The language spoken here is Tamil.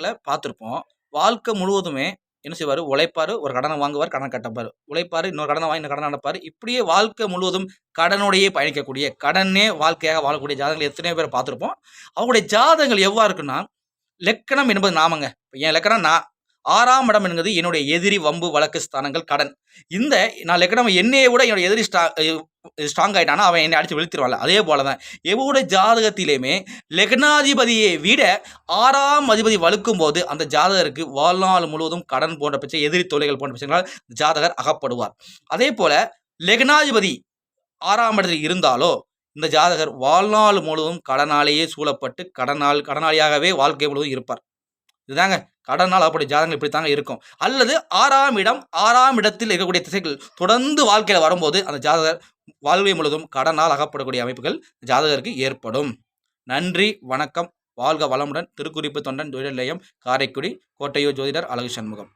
ஜாதகத்தில் பார்த்துருப்போம் வாழ்க்கை முழுவதுமே என்ன செய்வார்? உழைப்பார் ஒரு கடனை வாங்குவார் கடன் கட்டப்பார். உழைப்பார் இன்னொரு கடனை வாங்கி கடன் நடப்பார் இப்படியே வாழ்க்கை முழுவதும் கடனோடையே பயணிக்கக்கூடிய கடனே வாழ்க்கையாக வாழக்கூடிய ஜாதகங்கள் எத்தனையோ பேர் பார்த்துருப்போம் அவங்களுடைய ஜாதகங்கள் எவ்வாறு இருக்குன்னா லக்கணம் என்பது நாமங்க. இப்போ என் லக்கணம் நான் ஆறாம் இடம் என்பது என்னுடைய எதிரி வம்பு வழக்கு ஸ்தானங்கள் கடன். இந்த நான் லக்கணம் என்னையை விட என்னோட எதிரி ஸ்டா ஸ்ட்ராங் ஆகிட்டானா அவன் என்னை அடித்து வெளுத்துருவான்ல அதே போல தான் எவ்வளோ ஜாதகத்திலையுமே லக்னாதிபதியை விட ஆறாம் அதிபதி வலுக்கும் போது அந்த ஜாதகருக்கு வாழ்நாள் முழுவதும் கடன் போன்ற பிரச்சனை எதிரி தொல்லைகள் போன்ற பிரச்சனைகளால் ஜாதகர் அகப்படுவார். அதே போல லக்னாதிபதி ஆறாம் இடத்தில் இருந்தாலோ இந்த ஜாதகர் வாழ்நாள் முழுவதும் கடனாலேயே சூழப்பட்டு கடனால் கடனாளியாகவே வாழ்க்கை முழுவதும் இருப்பார். இதுதாங்க கடனால் அப்படி ஜாதகங்கள் இப்படி தாங்க இருக்கும். அல்லது ஆறாம் இடம் ஆறாம் இடத்தில் இருக்கக்கூடிய திசைகள் தொடர்ந்து வாழ்க்கையில் வரும்போது அந்த ஜாதகர் வாழ்வை முழுவதும் கடனால் அகப்படக்கூடிய அமைப்புகள் ஜாதகருக்கு ஏற்படும். நன்றி வணக்கம். வாழ்க வளமுடன். திருக்குறிப்பு தொண்டன் ஜோதிடர் நிலையம் காரைக்குடி கோட்டையூர் ஜோதிடர் அழகு சண்முகம்.